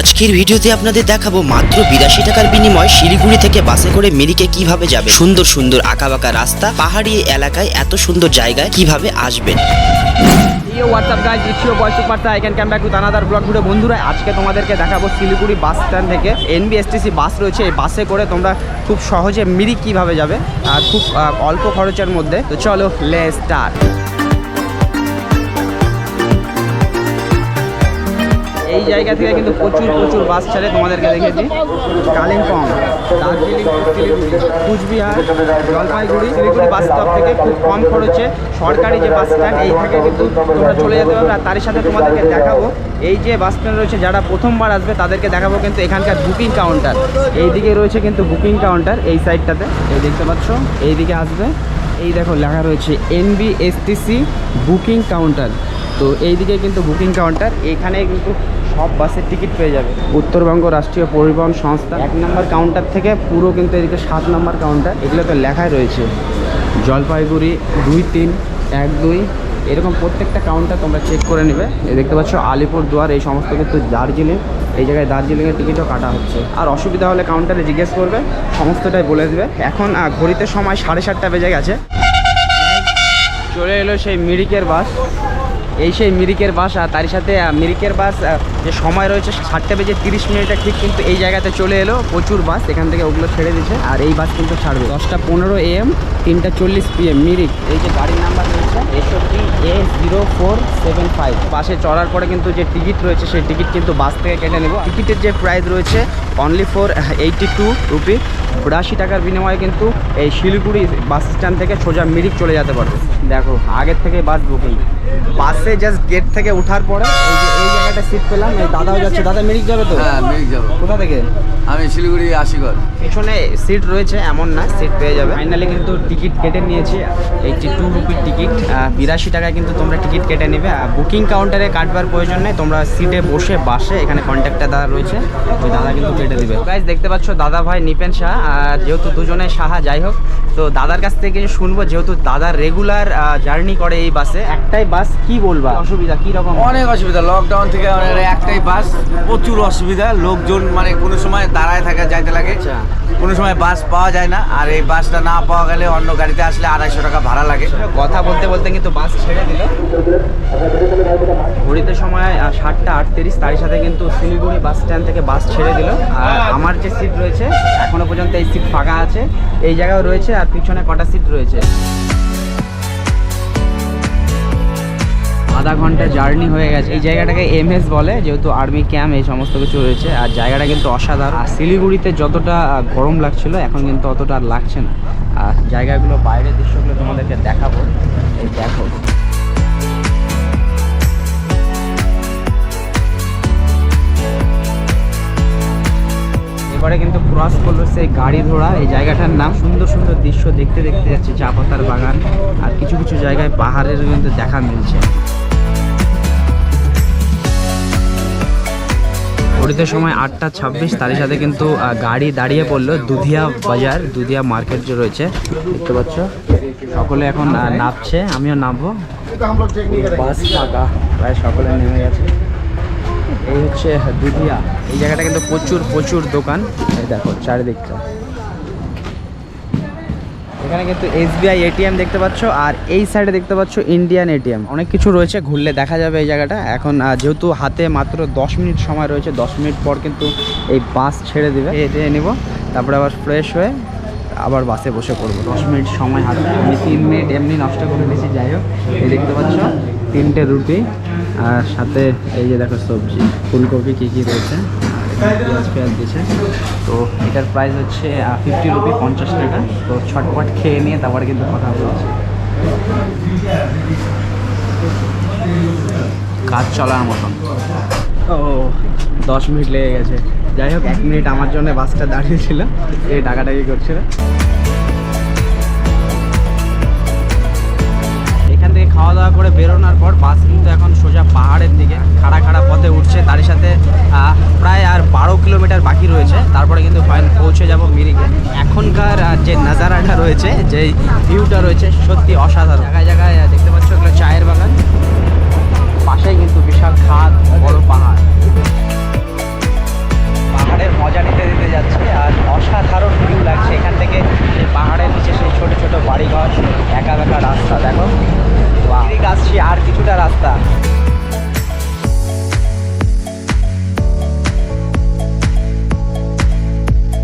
আজকের ভিডিওতে আপনাদের দেখাবো মাত্র বিরাশি টাকার বিনিময় শিলিগুড়ি থেকে বাসে করে মিরিকে কীভাবে যাবে সুন্দর সুন্দর আঁকাবাঁকা রাস্তা, পাহাড়ি এলাকায় এত সুন্দর জায়গায় কীভাবে আসবেন? হোয়াটসঅ্যাপ বন্ধুরা, আজকে তোমাদেরকে দেখাবো শিলিগুড়ি বাস স্ট্যান্ড থেকে এনবিএসটিসি বাস রয়েছে। এই বাসে করে তোমরা খুব সহজে মিরিক কীভাবে যাবে আর খুব অল্প খরচের মধ্যে। তো চলো লে স্টার্ট এই জায়গা থেকে কিন্তু প্রচুর প্রচুর বাস ছাড়ে তোমাদেরকে দেখেছি কালিম্পং, দার্জিলিং কুচবিহার, জলপাইগুড়ি, শিলিগুড়ি বাস স্টপ থেকে খুব কম খরচে সরকারি যে বাস স্ট্যান্ড এই থেকে কিন্তু তোমরা চলে যেতে পারবে। আর তারই সাথে তোমাদেরকে দেখাবো, এই যে বাস স্ট্যান্ড রয়েছে, যারা প্রথমবার আসবে তাদেরকে দেখাবো কিন্তু এখানকার বুকিং কাউন্টার এইদিকে রয়েছে কিন্তু বুকিং কাউন্টার এই সাইডটাতে এই দেখতে পাচ্ছ, এইদিকে আসবে। এই দেখো, লেখা রয়েছে এনবিএসটিসি বুকিং কাউন্টার তো এইদিকে কিন্তু বুকিং কাউন্টার এখানে কিন্তু সব বাসের টিকিট পেয়ে যাবে। উত্তরবঙ্গ রাষ্ট্রীয় পরিবহন সংস্থা। এক নম্বর কাউন্টার থেকে পুরো কিন্তু এদিকে সাত নম্বর কাউন্টার এগুলো তো লেখাই রয়েছে। জলপাইগুড়ি দুই তিন এক দুই। এরকম প্রত্যেকটা কাউন্টার তোমরা চেক করে নেবে। এই দেখতে পাচ্ছ আলিপুর দুয়ার এই সমস্ত কিন্তু দার্জিলিং। এই জায়গায় দার্জিলিংয়ের টিকিটও কাটা হচ্ছে। আর অসুবিধা হলে কাউন্টারে জিজ্ঞেস করবে সমস্তটাই বলে দেবে। এখন ঘড়িতে সময় সাড়ে সাতটা বেজে গেছে। চলে এলো সেই মিরিকের বাস। এই সেই মিরিকের বাস আর তারই সাথে মিরিকের বাস যে সময় রয়েছে সাতটা বেজে তিরিশ মিনিটে ঠিক কিন্তু এই জায়গাতে চলে এলো প্রচুর বাস, এখান থেকে ওগুলো ছেড়ে দিচ্ছে আর এই বাস কিন্তু ছাড়বে। দশটা পনেরো এম তিনটা চল্লিশ পিএম, মিরিক। এই যে গাড়ির নাম্বার রয়েছে SOP A zero four seven five বাসে চড়ার পরে কিন্তু যে টিকিট রয়েছে, সেই টিকিট কিন্তু বাস থেকে কেটে নেব। টিকিটের যে প্রাইস রয়েছে only four eighty two rupee বিরাশি টাকার বিনিময়ে কিন্তু এই শিলিগুড়ি বাস স্ট্যান্ড থেকে সোজা মিরিক চলে যেতে পারবে। দেখো, আগের থেকে বাস বুকিং বাসে জাস্ট গেট থেকে ওঠার পরে এই যে এই জায়গাটা সিট পেলাম এই দাদাও যাচ্ছে। দাদা মিরিক যাবে তো? হ্যাঁ মিরিক যাব। কোথা থেকে? আমি শিলিগুড়ি আশিগড়। পিছনে সিট রয়েছে এমন না সিট পেয়ে যাবে। ফাইনালি কিন্তু টিকিট কেটে নিয়েছি এইটি টু রুপির টিকিট বিরাশি টাকায় কিন্তু তোমরা টিকিট কেটে নেবে। বুকিং কাউন্টারে কাটবার প্রয়োজন নেই তোমরা সিটে বসে বাসে এখানে কন্ট্যাক্টর দাদা রয়েছে ওই দাদা কিন্তু কেটে দেবে। গাইজ দেখতে পাচ্ছ দাদা ভাই নিপেন শাহ আর যেহেতু দুজনে সাহা যাই হোক তো দাদার কাছ থেকে শুনব যেহেতু দাদা রেগুলার জার্নি করে এই বাসে। একটাই বাস কি বলবা? অসুবিধা কি রকম? অনেক অসুবিধা লকডাউন থেকে আমাদের একটাই বাস প্রচুর অসুবিধা লোকজন মানে কোনো সময় দাঁড়ায় থাকা যাইতে লাগে। আচ্ছা। কোনো সময় বাস পাওয়া যায় না। আর এই বাসটা না পাওয়া গেলে অন্য গাড়িতে আসলে আড়াইশো টাকা ভাড়া লাগে। কথা বলতে বলতে কিন্তু বাস ছেড়ে দিল। ঘড়িতে সময় সাতটা আটত্রিশ তারই সাথে কিন্তু শিলিগুড়ি বাস স্ট্যান্ড থেকে বাস ছেড়ে দিল। আর আমার যে সিট রয়েছে এখনও পর্যন্ত এই সিট ফাঁকা আছে। এই জায়গাও রয়েছে আর পিছনে কটা সিট রয়েছে। আধা ঘণ্টা জার্নি হয়ে গেছে। এই জায়গাটাকে এমএস বলে, যেহেতু আর্মি ক্যাম্প, এই সমস্ত কিছু রয়েছে। আর জায়গাটা কিন্তু অসাধারণ। আর শিলিগুড়িতে যতটা গরম লাগছিল, এখন কিন্তু অতটা আর লাগছে না। আর জায়গাগুলো, বাইরের দৃশ্যগুলো তোমাদেরকে দেখাবো। এই দেখো। এবারে কিন্তু ক্রস করল সেই গাড়ি ধোড়া এই জায়গাটার নাম সুন্দর সুন্দর দৃশ্য দেখতে দেখতে যাচ্ছে চা পাতার বাগান। আর কিছু কিছু জায়গায় পাহাড়ের কিন্তু দেখা মিলছে। ঘড়িতে সময় আটটা ছাব্বিশ, তারই সাথে কিন্তু গাড়ি দাঁড়িয়ে পড়ল দুধিয়া বাজার, দুধিয়া মার্কেট যে রয়েছে। দেখতে পাচ্ছ? সকলে এখন নামছে, আমিও নামবো। বাস ফাঁকা, প্রায় সকলে নেমে গেছে। এই হচ্ছে দুধিয়া। এই জায়গাটা কিন্তু প্রচুর প্রচুর দোকান। দেখো, চারিদিকটা। এখানে কিন্তু এসবিআই এটিএম দেখতে পাচ্ছ, আর এই সাইডে দেখতে পাচ্ছ ইন্ডিয়ান এটিএম। অনেক কিছু রয়েছে, ঘুরলে দেখা যাবে এই জায়গাটা। এখন যেহেতু হাতে মাত্র দশ মিনিট সময় রয়েছে, দশ মিনিট পর কিন্তু এই বাস ছেড়ে দেবে। এটে নিব, তারপরে আবার ফ্রেশ হয়ে আবার বাসে বসে পড়ব। দশ মিনিট সময় হাতে। আমি তিন মিনিট এমনি নষ্ট করে দিয়েছি, যাই হোক। এই দেখতে পাচ্ছ, তিনটে রুটি, আর সাথে এই যে দেখো সবজি, ফুলকপি কী কী রয়েছে। পেঁয়াজ পেঁয়াজ দিয়েছে। তো এটার প্রাইস হচ্ছে ফিফটি রুপি পঞ্চাশ টাকা। তো ছটপট খেয়ে নিয়ে তারপরে কিন্তু কথা বলছি। কাজ চলার মতন। ও, দশ মিনিট লেগে গেছে। যাই হোক, এক মিনিট আমার জন্য বাসটা দাঁড়িয়েছিল এই টাকাটাকি করছিল? করে বেরোনোর পর বাস কিন্তু এখন সোজা পাহাড়ের দিকে খাড়া খাড়া পথে উঠছে। তার সাথে প্রায় আর বারো কিলোমিটার বাকি রয়েছে। তারপরে কিন্তু ফাইন পৌঁছে যাব মিরিকে। এখনকার যে নাজারাটা রয়েছে যে ভিউটা রয়েছে, সত্যি অসাধারণ। জায়গায় জায়গায় দেখতে পাচ্ছ চায়ের বাগান। পাশেই কিন্তু কিছুটা রাস্তা।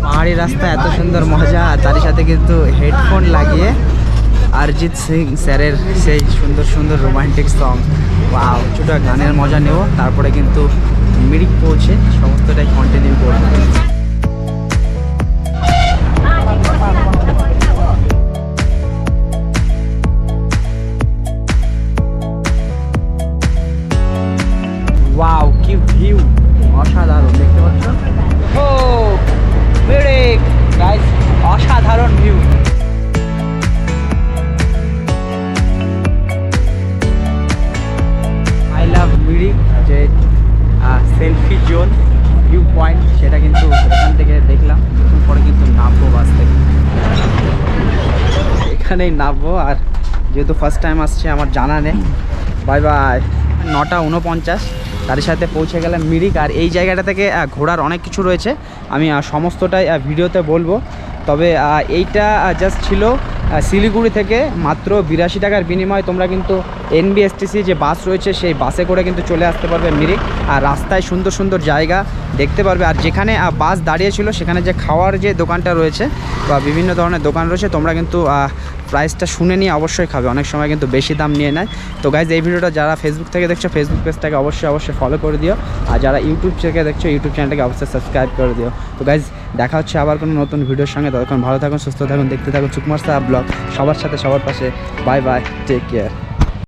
পাহাড়ি রাস্তা এত সুন্দর, মজা তার সাথে কিন্তু হেডফোন লাগিয়ে অরিজিৎ সিং স্যারের সেই সুন্দর সুন্দর রোমান্টিক সং বা কিছুটা গানের মজা নেব, তারপরে কিন্তু মিরিক পৌঁছে, সমস্তটাই কন্টিনিউ করব। এখানেই নামবো আর যেহেতু ফার্স্ট টাইম আসছে, আমার জানা নেই। বাই বাই নটা উনপঞ্চাশ তার সাথে পৌঁছে গেলাম মিরিক। আর এই জায়গাটা থেকে ঘোরার অনেক কিছু রয়েছে। আমি সমস্তটাই ভিডিওতে বলব। তবে এইটা জাস্ট ছিল শিলিগুড়ি থেকে মাত্র বিরাশি টাকার বিনিময়ে তোমরা কিন্তু এনবিএসটিসি যে বাস রয়েছে, সেই বাসে করে কিন্তু চলে আসতে পারবে মিরিক। আর রাস্তায় সুন্দর সুন্দর জায়গা দেখতে পারবে। আর যেখানে বাস দাঁড়িয়েছিল, সেখানে যে খাওয়ার যে দোকানটা রয়েছে বা বিভিন্ন ধরনের দোকান রয়েছে, তোমরা কিন্তু প্রাইসটা শুনে নিয়ে অবশ্যই খাবে। অনেক সময় কিন্তু বেশি দাম নিয়ে নেয়। তো গাইজ এই ভিডিওটা যারা ফেসবুক থেকে দেখছ ফেসবুক পেজটাকে অবশ্যই অবশ্যই ফলো করে দিও। আর যারা ইউটিউব থেকে দেখছ ইউটিউব চ্যানেলটাকে অবশ্যই সাবস্ক্রাইব করে দিও। তো গাইজ দেখা হচ্ছে আবার কোনো নতুন ভিডিওর সঙ্গে। ততক্ষণ ভালো থাকুন, সুস্থ থাকুন, দেখতে থাকুন সুকুমার সাহা ব্লগ সবার সাথে সবার পাশে। Bye bye take care